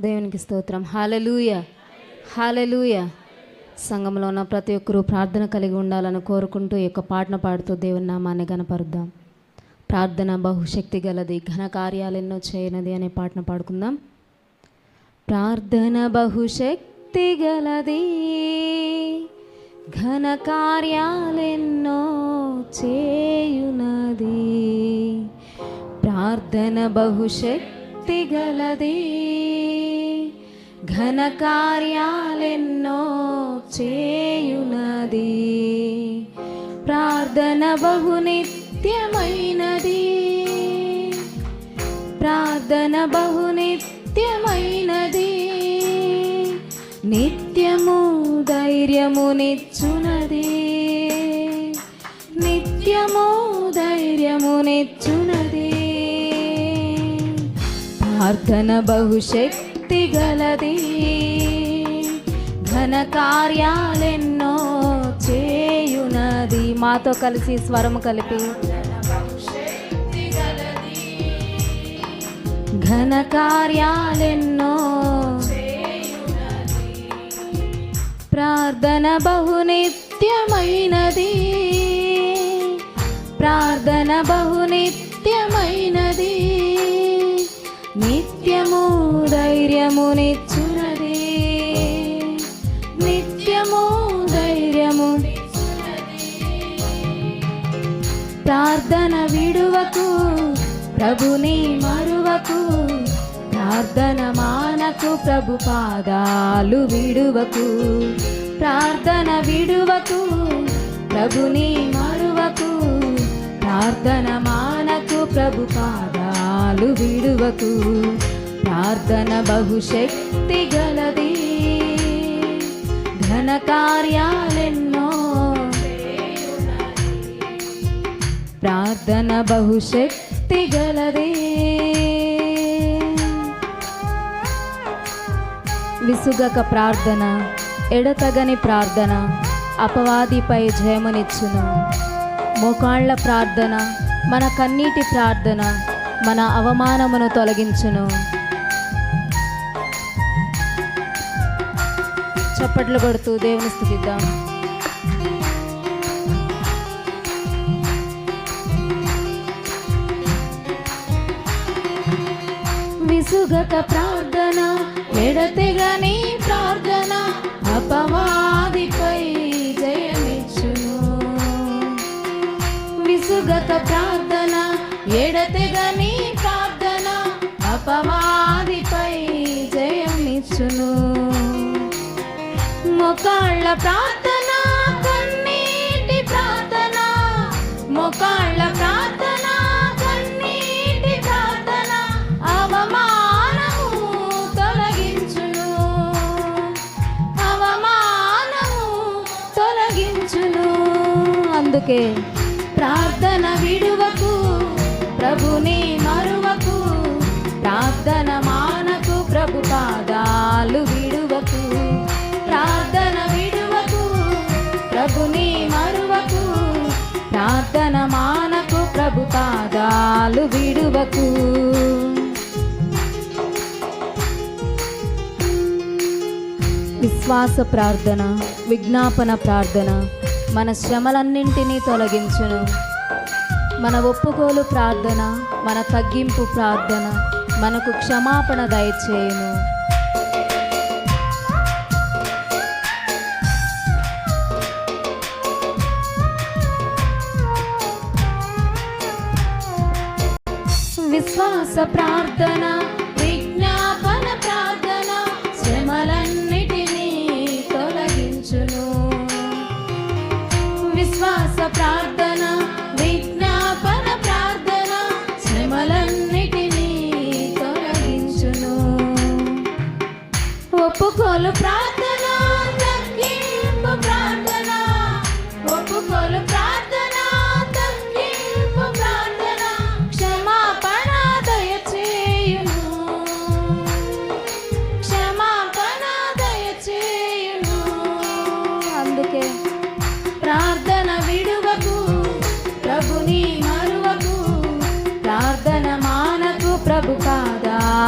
దేవునికి స్తోత్రం. Hallelujah hallelujah సంఘంలో ఉన్న ప్రతి ఒక్కరూ ప్రార్థన కలిగి ఉండాలని కోరుకుంటూ ఈ యొక్క పాటను పాడుతూ దేవుని నామాన్ని గనపరుద్దాం ప్రార్థన బహుశక్తి గలది ఘన కార్యాలెన్నో చేయనది అనే పాటను పాడుకుందాం. ప్రార్థన బహుశక్తి గలది ఘన కార్యాలెన్నో చేయునది. ప్రార్థన బహుశక్తి గలది ఘన కార్యాలెన్నో చేయునది. ప్రార్థన బహునిత్యమైనది. ప్రార్థన బహునిత్యమైనది. నిత్యము ధైర్యమునిచ్చునది నిత్యము ధైర్యమునిచ్చునది ప్రార్థన బహుశక్తి గలది ఘన కార్యాలెన్నో చేయునది మాతో కలిసి స్వరము కలిపి ఘన కార్యాలెన్నో ప్రార్థన బహునిత్యమైనది ప్రార్థన బహునిత్య ధైర్యమునిచ్చునది. నిత్యము ధైర్యము ప్రార్థన విడువకు ప్రభుని మరువకు ప్రార్థన మానకు ప్రభు పాదాలు విడువకు ప్రార్థన విడువకు ప్రభుని మరువకు ప్రార్థన మానకు ప్రభు పాదాలు విడువకు ప్రార్థన బహుశక్తి గలది. ఘన కార్యాలెన్నో ప్రార్థన బహుశక్తి గలది. విసుగక ప్రార్థన ఎడతగని ప్రార్థన అపవాదిపై జయమునిచ్చును. మోకాళ్ళ ప్రార్థన మన కన్నీటి ప్రార్థన మన అవమానమును తొలగించును. చప్పట్లు కొడుతూ దేవుని స్థుతిద్దాం. విసుగక ప్రార్థన ఎడతెగని ప్రార్థన అపవాదిపై జయమిచ్చును. విసుగక ప్రార్థన ఎడతెగని ప్రార్థన అపవాదిపై జయమిచ్చును. మొకాళ్ళ ప్రార్థన కన్నీటి ప్రార్థన. మొకాళ్ళ ప్రార్థన కన్నీటి ప్రార్థన. అవమానము తొలగించును. అవమానము తొలగించును. అందుకే ప్రార్థన విడువకు ప్రభుని మరువకు ప్రార్థన విడువకు విశ్వాస ప్రార్థన విజ్ఞాపన ప్రార్థన మన శ్రమలన్నింటినీ తొలగించును. మన ఒప్పుకోలు ప్రార్థన మన తగ్గింపు ప్రార్థన మనకు క్షమాపణ దయచేయము. విశ్వాస ప్రార్థన విజ్ఞాపన ప్రార్థన శ్రమలన్నిటినీ తొలగించును. విశ్వాస ప్రార్థన విజ్ఞాపన ప్రార్థన శ్రమలన్నిటినీ తొలగించును. ఒప్పుకోలు ప్రార్థన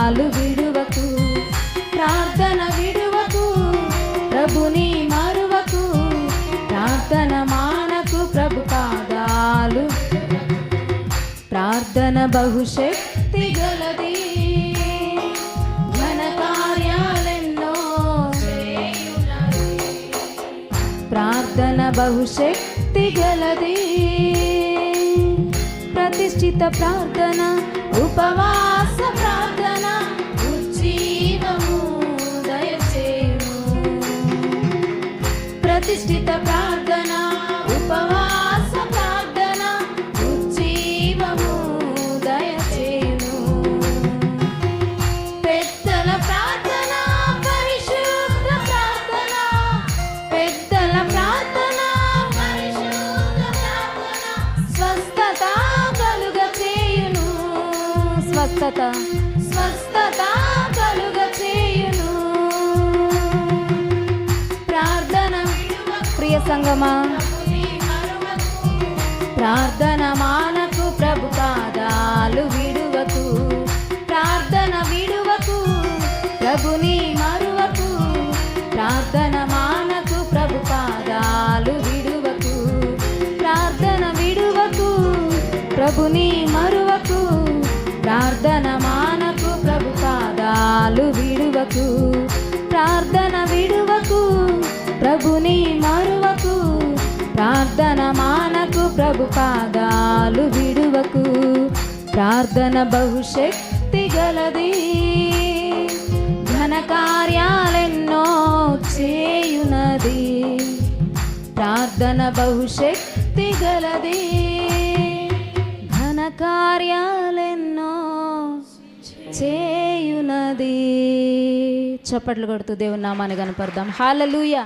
ప్రార్థనలు విడువకు ప్రార్థన విడువకు ప్రభుని మరువకు ప్రార్థన మానకు ప్రభు పాదాలు. ప్రార్థన బహుశక్తి గలది మన కార్యాలెన్నో ప్రార్థన బహుశక్తి గలది. ప్రతిష్ఠిత ప్రార్థన ఉపవాస ప్రార్థన ఉజ్జీవము దయచేయును ప్రతిష్ఠిత ప్రార్థన స్వస్థత. స్వస్థత కలుగ చేయును. ప్రార్థన ప్రియ సంగమా. ప్రార్థన మానకు ప్రభు పాదాలు విడువకు. ప్రార్థన విడువకు ప్రభుని మరువకు. ప్రార్థన మానకు ప్రభు పాదాలు విడువకు. ప్రార్థన విడువకు ప్రభుని విడువకు ప్రార్థన విడువకు ప్రభుని మరువకు ప్రార్థన మానకు ప్రభు పాదాలు విడువకు. ప్రార్థన బహుశక్తి గలది ఘన కార్యాలెన్నో చేయునది. ప్రార్థన బహుశక్తి గలది ఘన కార్యాలెన్నో చేయునది. చప్పట్లు కొడుతూ దేవుని నామాన్ని కనపడదాం హాలలుయ